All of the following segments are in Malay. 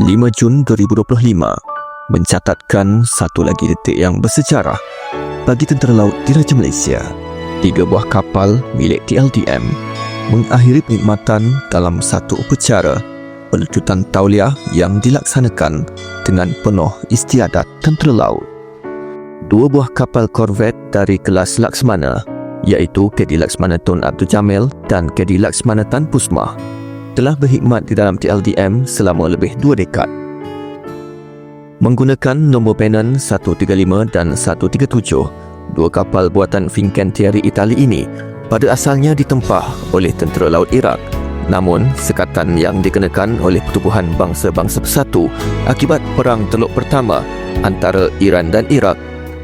5 Jun 2025 mencatatkan satu lagi detik yang bersejarah bagi tentera laut Diraja Malaysia. Tiga buah kapal milik TLDM mengakhiri perkhidmatan dalam satu upacara pelucutan tauliah yang dilaksanakan dengan penuh istiadat tentera laut. Dua buah kapal korvet dari kelas Laksmana iaitu KD Laksmana Tun Abdul Jamil dan KD Laksmana Tan Pusmah telah berkhidmat di dalam TLDM selama lebih dua dekad. Menggunakan nombor penan 135 dan 137, dua kapal buatan Fincantieri Itali ini pada asalnya ditempah oleh tentera laut Iraq. Namun, sekatan yang dikenakan oleh Pertubuhan Bangsa-Bangsa Bersatu akibat Perang Teluk Pertama antara Iran dan Iraq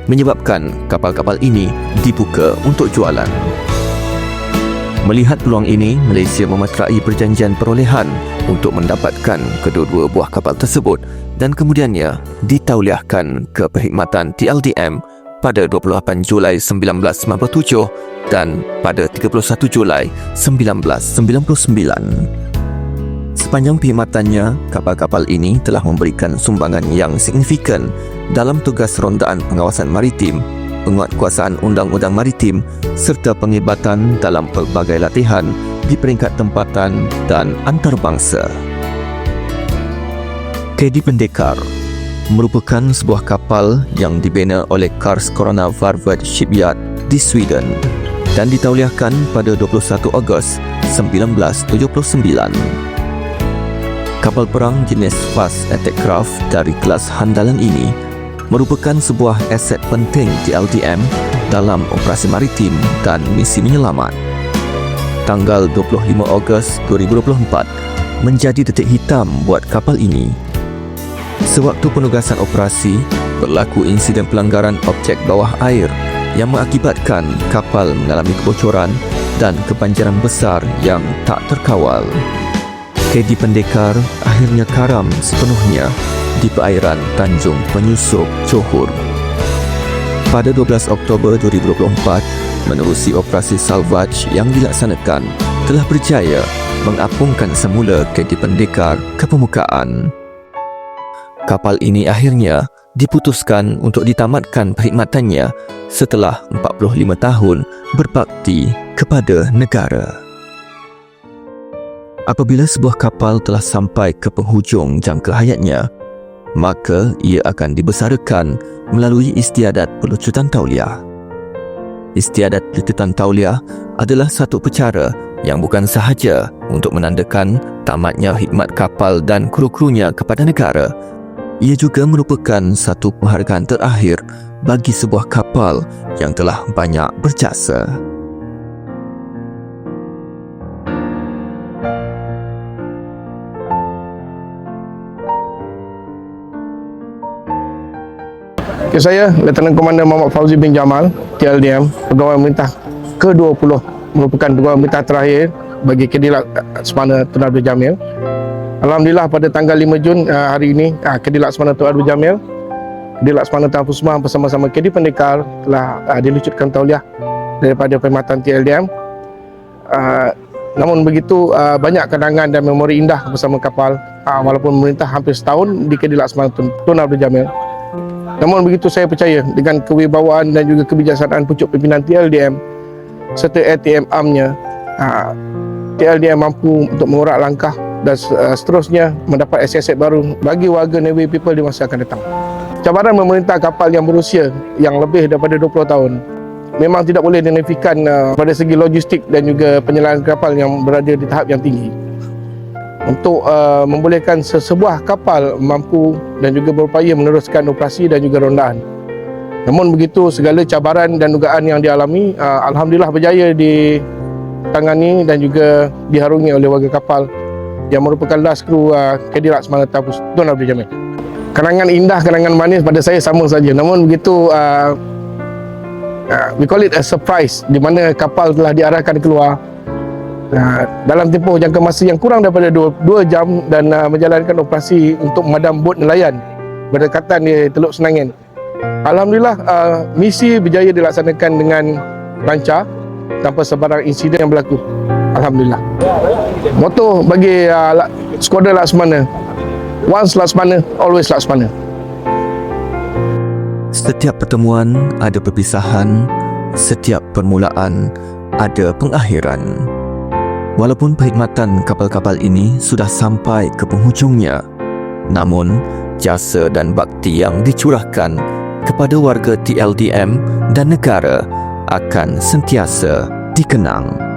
menyebabkan kapal-kapal ini dibuka untuk jualan. Melihat peluang ini, Malaysia memeterai perjanjian perolehan untuk mendapatkan kedua-dua buah kapal tersebut dan kemudiannya ditauliahkan ke perkhidmatan TLDM pada 28 Julai 1997 dan pada 31 Julai 1999. Sepanjang perkhidmatannya, kapal-kapal ini telah memberikan sumbangan yang signifikan dalam tugas rondaan pengawasan maritim penguatkuasaan undang-undang maritim serta penglibatan dalam pelbagai latihan di peringkat tempatan dan antarabangsa. KD Pendekar merupakan sebuah kapal yang dibina oleh Karlskrona Varvet Shipyard di Sweden dan ditauliahkan pada 21 Ogos 1979. Kapal perang jenis Fast Attack Craft dari kelas handalan ini merupakan sebuah aset penting di dalam operasi maritim dan misi menyelamat. Tanggal 25 Ogos 2024 menjadi detik hitam buat kapal ini. Sewaktu penugasan operasi, berlaku insiden pelanggaran objek bawah air yang mengakibatkan kapal mengalami kebocoran dan kebanjiran besar yang tak terkawal. KD Pendekar akhirnya karam sepenuhnya di perairan Tanjung Penyusup, Johor. Pada 12 Oktober 2024, menerusi operasi salvage yang dilaksanakan, telah berjaya mengapungkan semula KD Pendekar ke permukaan. Kapal ini akhirnya diputuskan untuk ditamatkan perkhidmatannya setelah 45 tahun berbakti kepada negara. Apabila sebuah kapal telah sampai ke penghujung jangka hayatnya, maka ia akan dibesarkan melalui istiadat pelucutan tauliah. Istiadat pelucutan tauliah adalah satu percara yang bukan sahaja untuk menandakan tamatnya khidmat kapal dan kru-krunya kepada negara. Ia juga merupakan satu penghargaan terakhir bagi sebuah kapal yang telah banyak berjasa. Okay, saya Letnan Komandan Muhammad Fauzi bin Jamal, TLDM, Pegawai Pemerintah ke-20 merupakan pegawai pemerintah terakhir bagi Kedilak Semana Tun Abdul Jamil. Alhamdulillah pada tanggal 5 Jun uh, hari ini uh, Kedilak Semana Tun Abdul Jamil Kedilak Semana Tan Fusmah bersama-sama Kedi Pendekar telah uh, dilucutkan tauliah daripada perkhidmatan TLDM. Uh, namun begitu banyak kenangan dan memori indah bersama kapal walaupun pemerintah hampir setahun di Kedilak Semana Tun Abdul Jamil. Namun begitu saya percaya dengan kewibawaan dan juga kebijaksanaan pucuk pimpinan TLDM serta ATM AMnya ha, TLDM mampu untuk mengurak langkah dan uh, seterusnya mendapat aset-aset baru bagi warga Navy people di masa akan datang. Cabaran memerintah kapal yang berusia yang lebih daripada 20 tahun memang tidak boleh dinafikan uh, pada segi logistik dan juga penyelenggaraan kapal yang berada di tahap yang tinggi untuk uh, membolehkan sesebuah kapal mampu dan juga berupaya meneruskan operasi dan juga rondaan. Namun begitu segala cabaran dan dugaan yang dialami uh, alhamdulillah berjaya ditangani dan juga diharungi oleh warga kapal yang merupakan last kru uh, Kedirak Semangat Tapus Tuan Abdul Jamil. Kenangan indah, kenangan manis pada saya sama saja. Namun begitu uh, uh, we call it a surprise di mana kapal telah diarahkan keluar Uh, dalam tempoh jangka masa yang kurang daripada 2, 2 jam dan uh, menjalankan operasi untuk memadam bot nelayan berdekatan di Teluk Senangin. Alhamdulillah uh, misi berjaya dilaksanakan dengan lancar tanpa sebarang insiden yang berlaku. Alhamdulillah. Moto bagi uh, skuadron Laksamana Once Laksmana, always Laksmana. Setiap pertemuan ada perpisahan, setiap permulaan ada pengakhiran. Walaupun perkhidmatan kapal-kapal ini sudah sampai ke penghujungnya, namun jasa dan bakti yang dicurahkan kepada warga TLDM dan negara akan sentiasa dikenang.